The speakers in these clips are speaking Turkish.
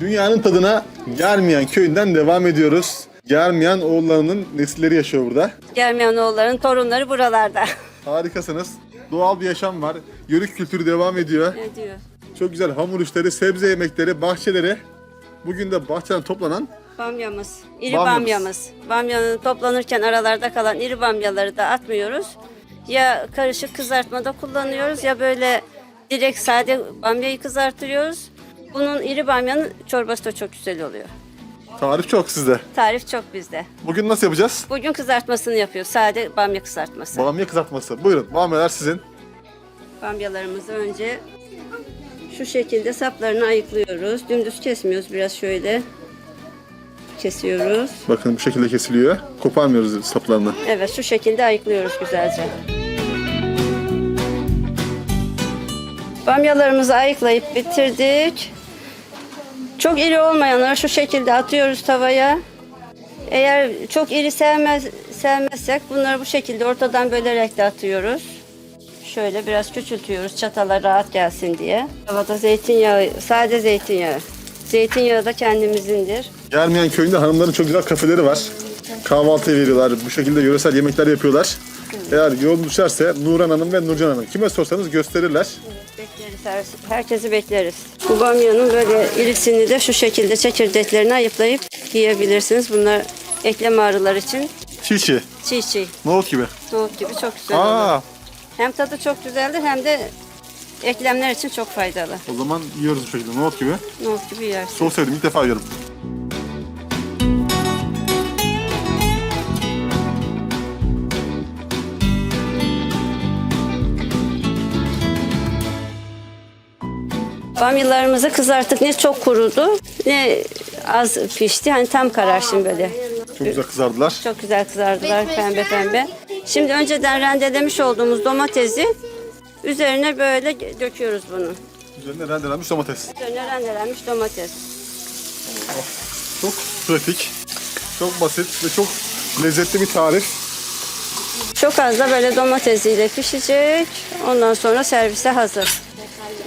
Dünyanın tadına Germiyan köyünden devam ediyoruz. Germiyan oğullarının nesilleri yaşıyor burada. Germiyanoğulların torunları buralarda. Harikasınız. Doğal bir yaşam var. Yörük kültürü devam ediyor. ne diyor? Çok güzel hamur işleri, sebze yemekleri, bahçeleri. Bugün de bahçeden toplanan Bamyamız, iri Bamyamız. bamyamız. Bamyanın toplanırken aralarda kalan iri bamyaları da atmıyoruz. Ya karışık kızartmada kullanıyoruz ya böyle direkt sade bamyayı kızartıyoruz. Bunun iri bamyanın çorbası da çok güzel oluyor. tarif çok sizde. Tarif çok bizde. Bugün nasıl yapacağız? Bugün kızartmasını yapıyoruz. Sade bamya kızartması. Bamya kızartması. Buyurun, bamyalar sizin. Bamyalarımızı önce şu şekilde saplarını ayıklıyoruz. Dümdüz kesmiyoruz. Biraz şöyle kesiyoruz. Bakın bu şekilde kesiliyor. Koparmıyoruz saplarını. Evet şu şekilde ayıklıyoruz güzelce. Bamyalarımızı ayıklayıp bitirdik. Çok iri olmayanları şu şekilde atıyoruz tavaya. Eğer çok iri sevmez, sevmezsek bunları bu şekilde ortadan bölerek de atıyoruz. Şöyle biraz küçültüyoruz çatala rahat gelsin diye. Tavada zeytinyağı, sade zeytinyağı. Zeytinyağı da kendimizindir. Germiyan köyünde hanımların çok güzel kafeleri var. Kahvaltı veriyorlar. Bu şekilde yöresel yemekler yapıyorlar. Eğer yol düşerse Nuran Hanım ve Nurcan Hanım kime sorsanız gösterirler. Bekleriz, her- herkesi bekleriz. Bu bamyanın böyle irisini de şu şekilde çekirdeklerini ayıplayıp yiyebilirsiniz. Bunlar eklem ağrılar için Çiğ çiğ, çiğ çiğ, nohut gibi. nohut gibi çok güzel olur. Aa, Hem tadı çok güzeldir hem de eklemler için çok faydalı. o zaman yiyoruz bu şekilde nohut gibi. Nohut gibi yersin. Çok sevdim ilk defa yiyorum. Bamyalarımızı kızarttık. Ne çok kurudu ne az pişti. Hani tam karar şimdi böyle. Çok güzel kızardılar. Çok güzel kızardılar pembe pembe. Şimdi önceden rendelemiş olduğumuz domatesi üzerine böyle döküyoruz bunu. Üzerine rendelenmiş domates. Üzerine rendelenmiş domates. Çok pratik, çok basit ve çok lezzetli bir tarif. Çok az da böyle domatesiyle pişecek. Ondan sonra servise hazır.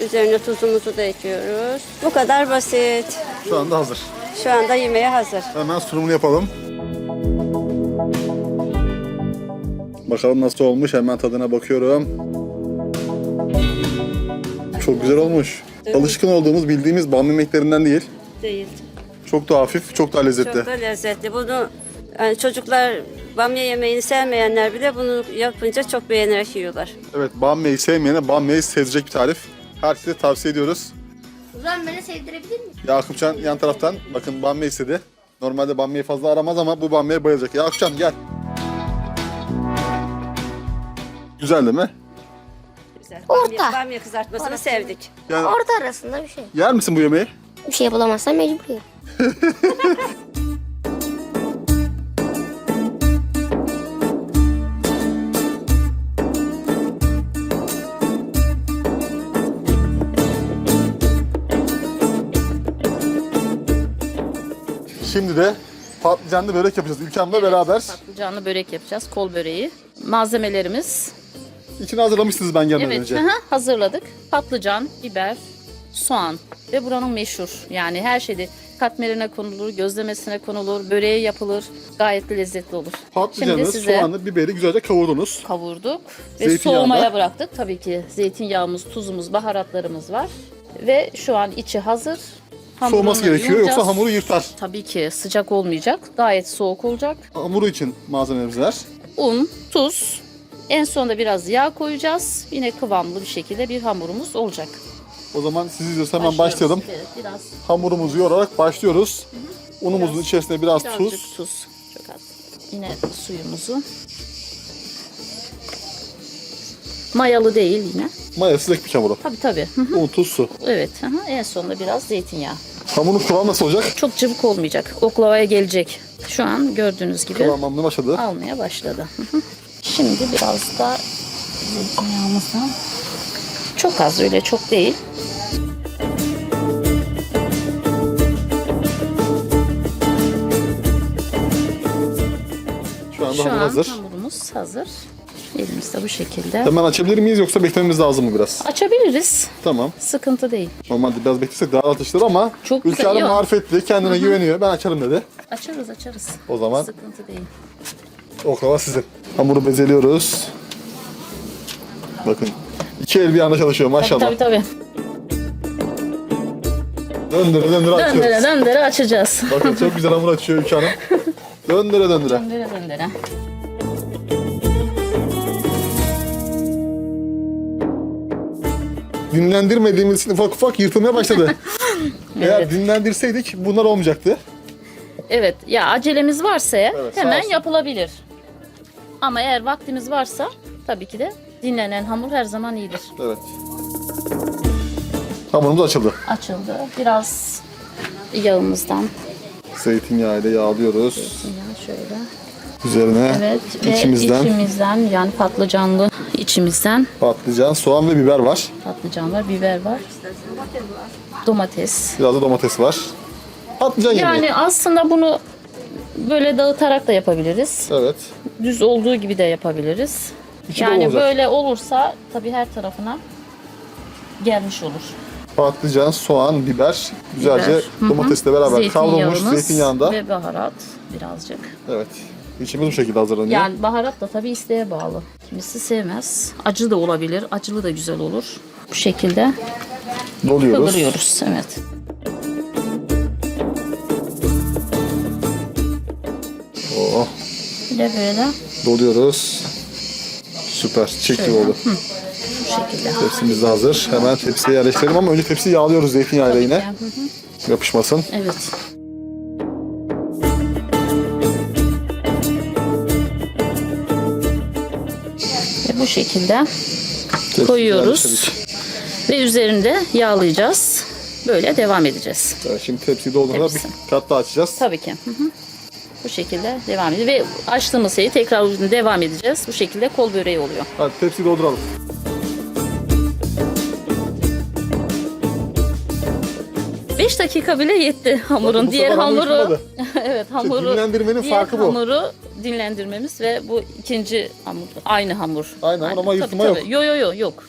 Üzerine tuzumuzu da ekliyoruz. Bu kadar basit. Şu anda hazır. Şu anda yemeğe hazır. Hemen sunumunu yapalım. Bakalım nasıl olmuş. Hemen tadına bakıyorum. Çok güzel olmuş. Alışkın olduğumuz, bildiğimiz bamya yemeklerinden değil. Değil. Çok da hafif, çok daha lezzetli. Çok da lezzetli. Bunu yani çocuklar bamya yemeğini sevmeyenler bile bunu yapınca çok beğenerek yiyorlar. Evet, bamyayı sevmeyene bamyayı sevecek bir tarif. Herkese tavsiye ediyoruz. Zaman beni sevdirebilir misin? Yakupcan yan taraftan bakın bamya istedi. Normalde bamyayı fazla aramaz ama bu bamyaya bayılacak. Yakupcan gel. Güzel değil mi? Güzel. Orta. Bamya, bamya kızartmasını sevdik. Yani Orta arasında bir şey. yer misin bu yemeği? Bir şey bulamazsam mecbur yerim. Şimdi de patlıcanlı börek yapacağız. Ülkemle beraber. Patlıcanlı börek yapacağız. Kol böreği. Malzemelerimiz. İçini hazırlamışsınız ben gelmeden Evet, önce. aha, hazırladık. Patlıcan, biber, soğan ve buranın meşhur. Yani her şeyde katmerine konulur, gözlemesine konulur, böreğe yapılır. Gayet de lezzetli olur. Patlıcanı, size soğanı, biberi güzelce kavurdunuz. kavurduk ve soğumaya bıraktık. Tabii ki zeytinyağımız, tuzumuz, baharatlarımız var. Ve şu an içi hazır. Hamurunu Soğuması gerekiyor yoğuracağız. yoksa hamuru yırtar. Tabii ki sıcak olmayacak. Gayet soğuk olacak. Hamuru için malzememiz var. un, tuz. En sonunda biraz yağ koyacağız. Yine kıvamlı bir şekilde bir hamurumuz olacak. O zaman siz izliyoruz hemen Başlıyoruz. başlayalım. Evet, biraz, Hamurumuzu yoğurarak başlıyoruz. Unumuzun içerisine biraz tuz. tuz. Çok az. Yine suyumuzu. Mayalı değil yine. Mayasız ekmek hamuru. Tabii tabii. Hı hı. Un, tuz, su. evet. hı hı. En sonunda biraz zeytinyağı. Hamurun kıvamı nasıl olacak? Çok cıvık olmayacak. Oklavaya gelecek. Şu an gördüğünüz gibi Kıvam almaya başladı. almaya başladı. Şimdi biraz da zeytinyağımızdan. Çok az öyle çok değil. Şu anda Şu hamur an hazır. hamurumuz hazır. Elimizde bu şekilde. Hemen açabilir miyiz yoksa beklememiz lazım mı biraz? Açabiliriz. Tamam. Sıkıntı değil. Normalde biraz beklesek daha açılır ama Çok güzel, Hanım yok. marifetli, kendine güveniyor. Ben açarım dedi. Açarız açarız. O zaman Sıkıntı değil. oklava sizin. Hamuru bezeliyoruz. Bakın. iki el bir anda çalışıyor maşallah. Tabii tabii. Döndüre döndüre açıyoruz. Döndüre döndüre açacağız. Bakın çok güzel hamur açıyor Ülke Hanım. Döndüre döndüre. Döndüre döndüre. Dinlendirmediğimiz için ufak ufak yırtılmaya başladı. Eğer Evet. dinlendirseydik bunlar olmayacaktı. Evet ya acelemiz varsa eğer Evet, sağ hemen olsun. yapılabilir. Ama eğer vaktimiz varsa tabii ki de dinlenen hamur her zaman iyidir. Evet. Hamurumuz açıldı. Açıldı. Biraz yağımızdan Zeytinyağı ile yağlıyoruz. ya şöyle. Üzerine Evet ve içimizden içimizden yani patlıcanlı içimizden patlıcan, soğan ve biber var. patlıcan var, biber var. Domates. Biraz da domates var. Patlıcan yemeği. Yani aslında bunu böyle dağıtarak da yapabiliriz. Evet. Düz olduğu gibi de yapabiliriz. İçi yani böyle olursa tabii her tarafına gelmiş olur. Patlıcan, soğan, biber güzelce Biber, domatesle beraber kavrulmuş Zeytinyağımız zeytinyağında. Ve baharat birazcık. Evet. İçimiz bu şekilde hazırlanıyor. Yani baharat da tabii isteğe bağlı. Kimisi sevmez. Acı da olabilir. Acılı da güzel olur. Bu şekilde Doluyoruz. kıvırıyoruz. Evet. Oh, Bir de böyle doluyoruz. Süper. Çiçek gibi oldu. bu şekilde. Tepsimiz de hazır. Hemen tepsiye yerleştirelim ama önce tepsiyi yağlıyoruz zeytinyağıyla yine. Hı hı. Yapışmasın. Evet. Şekilde Tepsiyi Koyuyoruz. ve üzerinde yağlayacağız. Böyle devam edeceğiz. Evet, şimdi tepsiyi doldurduğunda bir Tepsi. kat daha açacağız. Tabii ki. Hı hı. Bu şekilde devam ediyor ve açtığımız şeyi tekrar devam edeceğiz. Bu şekilde kol böreği oluyor. Hadi tepsiyi dolduralım. Beş dakika bile yetti hamurun. Bakın Diğer hamuru evet hamuru dinlendirmenin diğer farkı bu. hamuru dinlendirmemiz ve bu ikinci hamur aynı hamur. Aynı hamur ama yırtma yok. Yok yok yok yok.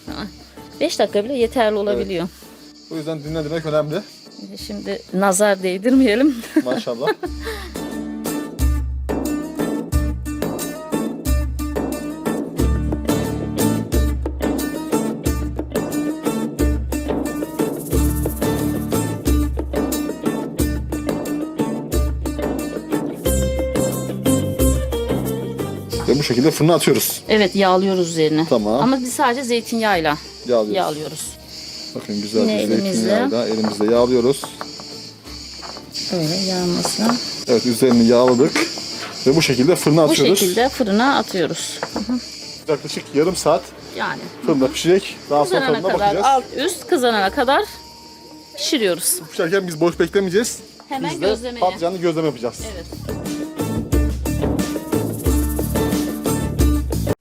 5 dakika bile yeterli olabiliyor. O yüzden dinlendirmek önemli. Şimdi nazar değdirmeyelim. Maşallah. bu şekilde fırına atıyoruz. evet yağlıyoruz üzerine. Tamam. Ama biz sadece zeytinyağıyla Yağlıyoruz. yağlıyoruz. Bakın güzel Yine elimizle. zeytinyağıyla elimizle yağlıyoruz. Böyle yağması. Evet üzerini yağladık. Ve bu şekilde fırına Bu atıyoruz. şekilde fırına atıyoruz. Yaklaşık yarım saat Yani fırında pişecek. Daha sonra kızarana tadına kadar bakacağız. alt üst kızarana kadar pişiriyoruz. Pişerken biz boş beklemeyeceğiz. Hemen biz de gözlemeye. patlıcanlı gözleme yapacağız. Evet.